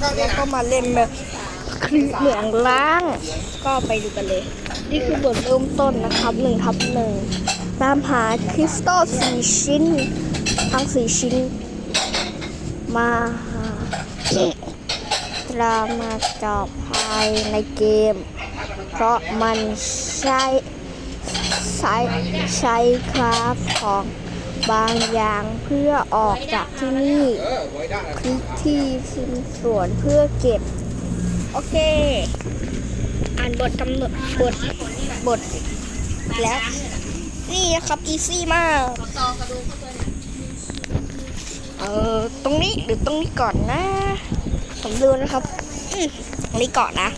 แล้วก็มาเล่นแบบคลิปเหมืองล้าง ก็ไปดูกันเลย นี่คือบทเริ่มต้นนะครับหนึ่งทับหนึ่งตามหาคริสตัลสี่ชิ้น ทั้งสี่ชิ้น มาหาตรามาจอบภายในเกม เพราะมันใช้ใช้ใช้คราฟของ บางอย่างเพื่อออกจากที่นี่คลิกที่ชิ้นส่วนเพื่อเก็บ โอเค อ่านบทกำหนดบทบทแล้ว นี่นะครับอีซี่มากเออตรงนี้หรือตรงนี้ก่อนนะผมดูนะครับอืตรงนี้ก่อนนะ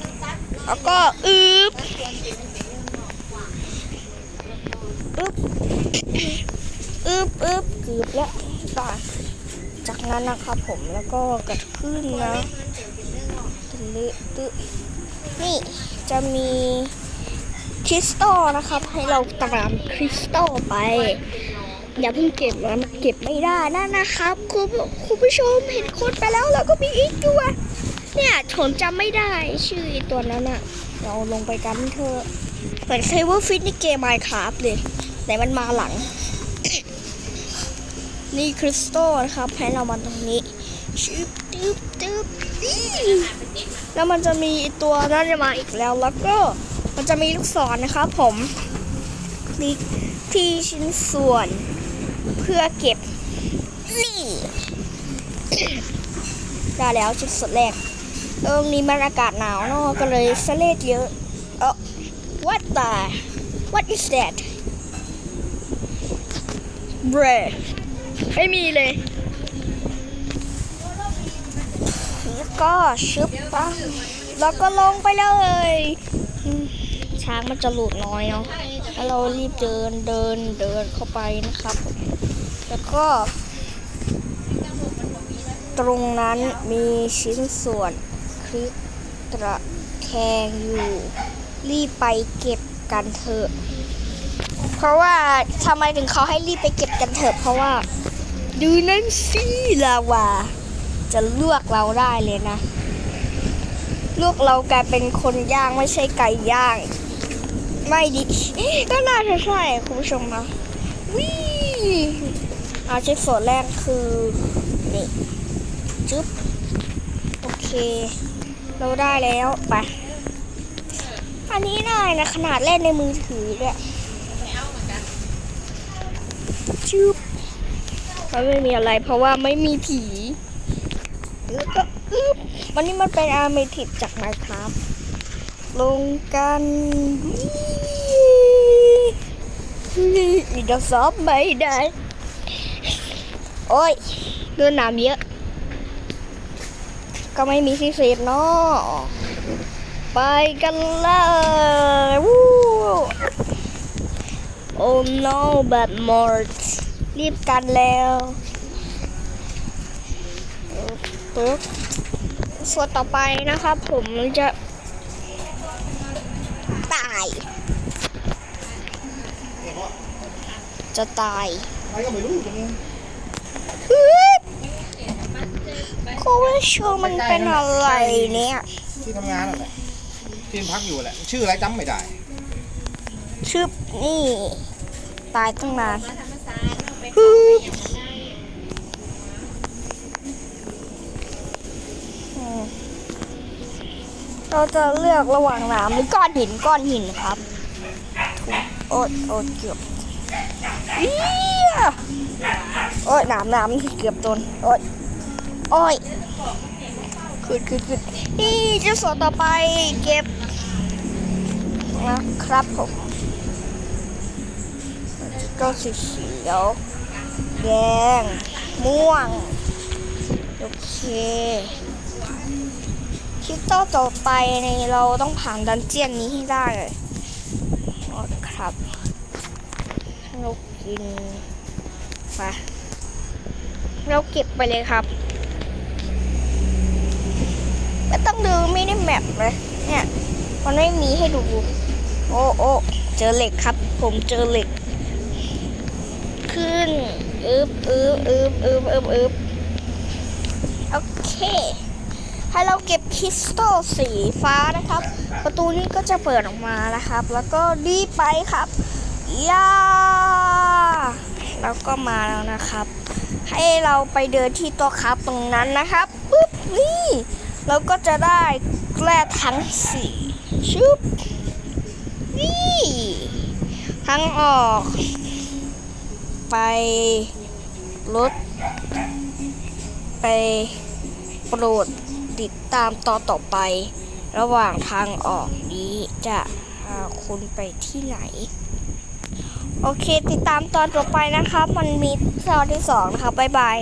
แล้วก็อึ๊บอึ๊บ บอึบกืบแล้วต่อจากนั้นนะครับผมแล้วก็กระขึ้นนะตึ๊ดตึ๊นี่จะมีคริสตัลนะครับ ให้เราตามคริสตัลไป อย่าเพิ่งเก็บนะมันเก็บไม่ได้นะนนะครับคุณคุณผู้ชมเห็นคนไปแล้วแล้วก็มีอีกตัว เนี่ยผมจำไม่ได้ชื่อตัวนั้นอะเราลงไปกันเถอะเหมือนเคยว่าฟิตในเกมไมค์ครับเลยแต่มันมาหลัง นี่คริสตัลนะครับให้เรามาตรงนี้ชืบตึ๊บตึ๊บแล้วมันจะมีตัวนั้นจะมาอีกแล้ว แล้วก็มันจะมีลูกศรนะครับผมคลิกที่ชิ้นส่วน เพื่อเก็บนี่ได้แล้วชิ้นส่วนแรกตรงนี้มันอากาศหนาวเนอะก็เลยสเลดเยอะเออ what the what is that bruh ไม่มีเลยแล้วก็ชึบปังแล้วก็ลงไปเลยช้างมันจะหลุดน้อยเนาะแล้วเรารีบเดินเดินเดินเข้าไปนะครับ แล้วก็ ตรงนั้นมีชิ้นส่วนคลิปตระแคงอยู่ รีบไปเก็บกันเถอะ เพราะว่าทำไมถึงเขาให้รีบไปเก็บกันเถอะเพราะว่า ดูนั่นสิลาวา จะลวกเราได้เลยนะ ลวกเรากลายเป็นคนย่างไม่ใช่ไก่ย่าง ไม่ดิก็น่าจะใช่คุณผู้ชมนะวิอาชิ้นส่วนแรกคือนี่จึ๊บโอเค เราได้แล้วไปอันนี้ได้นะขนาดเล่นในมือถือเนี่ย จึ๊บมันไม่มีอะไรเพราะว่าไม่มีผีแล้วก็อึ๊บวันนี้มันเป็นอาร์เมทิดจากไมครับ ลงกันอีกสอบไม่ได้ โอ้ยเดินน้ำเยอะ ก็ไม่มีที่เซฟเนาะไปกันเลยวู้ โอ้ no but more รีบกันแล้วปึ๊บส่วนต่อไปนะครับ ผมจะตาย จะตายครก็ไม่รู้ตรงนี้ฮึบโควิดชูมันเป็นอะไรเนี่ย ที่ทำงานนั่นแหละที่พักอยู่แหละ ชื่ออะไรจำไม่ได้ ชึบนี่ ตายตั้งนานฮึบเราจะเลือกระหว่างน้ำหรือก้อนหินก้อนหินครับถูกโอ๊ยโอ๊ยเกือบเอียโอ๊ยน้ำน้ำเกือบโดนโอ๊ยโอ๊ยขึ้นขึ้นขึ้นนี่เจะสวนต่อไปเก็บนะครับผม ก็สีเขียวแดง ม่วง โอเคคลิปต่อต่อไปในเราต้องผ่านดันเจียนนี้ให้ได้เลยอครับเรากินไปเราเก็บไปเลยครับ ไม่ต้องดูไม่ได้แมปเลยเนี่ย มันไม่มีให้ดู โอ้โอ้เจอเหล็กครับ ผมเจอเหล็ก ขึ้นอึบอึบอึบอึบอึบอึบโอเคให้เราเก็บคริสตัลสีฟ้านะครับ ประตูนี้ก็จะเปิดออกมานะครับ แล้วก็รีบไปครับย่าแล้วก็มาแล้วนะครับ ให้เราไปเดินที่ตัวครับตรงนั้นนะครับปุ๊บนี่เราก็จะได้แกล้ทั้งสี่ชุบนี่ทั้งออก ไปรถไปโปรดติดตามตอนต่อไป ระหว่างทางออกนี้จะพาคุณไปที่ไหน โอเคติดตามตอนต่อไปนะครับ มันมีตอนที่สองนะครับ บ๊ายบาย